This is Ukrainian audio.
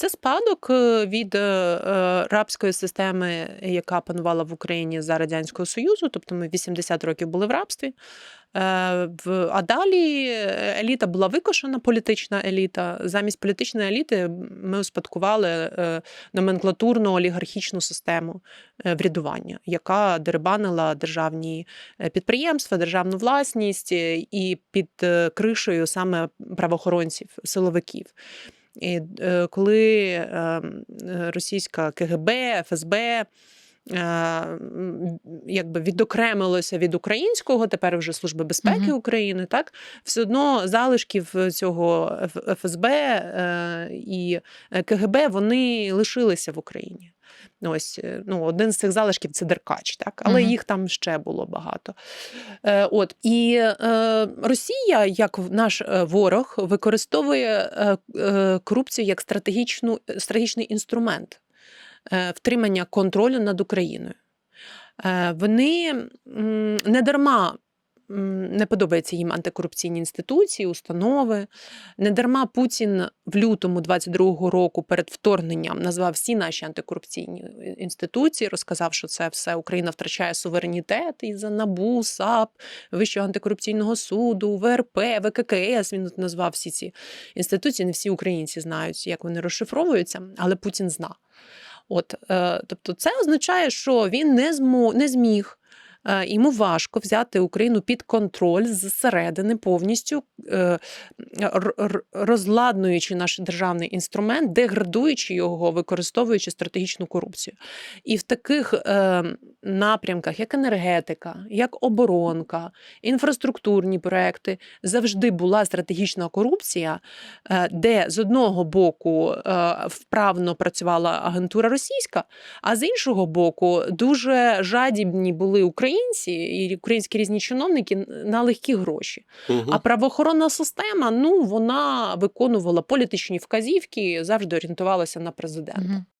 Це спадок е, від е, рабської системи, яка панувала в Україні за Радянського Союзу, тобто ми 80 років були в рабстві. Е, А далі еліта була викошена, політична еліта. Замість політичної еліти ми успадкували номенклатурну олігархічну систему врядування, яка дерибанила державні підприємства, державну власність і під кришею саме правоохоронців, силовиків. І е, коли е, е, російська КГБ, ФСБ е, якби відокремилося від українського, тепер вже Служби безпеки Мгм. України, так все одно залишків цього ФСБ е, і КГБ вони лишилися в Україні. Ось е, ну, один з цих залишків це Деркач, так але Мгм. їх там ще було багато. Е, от і е, Росія, як наш е, ворог, використовує е, е, корупцію як стратегічну, стратегічний інструмент е, втримання контролю над Україною. Вони не дарма. Не подобаються їм антикорупційні інституції, установи. Не дарма Путін в лютому 22-го року перед вторгненням назвав всі наші антикорупційні інституції, розказав, що це все Україна втрачає суверенітет із за НАБУ, САП, Вищого антикорупційного суду, ВРП, ВККС. Він назвав всі ці інституції. Не всі українці знають, як вони розшифровуються, але Путін зна. От, е, тобто, це означає, що він не змо, не зміг. Е, Йому важко взяти Україну під контроль зсередини повністю е, розладнуючи наш державний інструмент, деградуючи його, використовуючи стратегічну корупцію. І в таких е, напрямках, як енергетика, як оборонка, інфраструктурні проекти, завжди була стратегічна корупція, де з одного боку вправно працювала агентура російська, а з іншого боку, дуже жадібні були українці і українські різні чиновники на легкі гроші. Угу. А правоохоронна система, ну вона виконувала політичні вказівки, завжди орієнтувалася на президента. Мгм.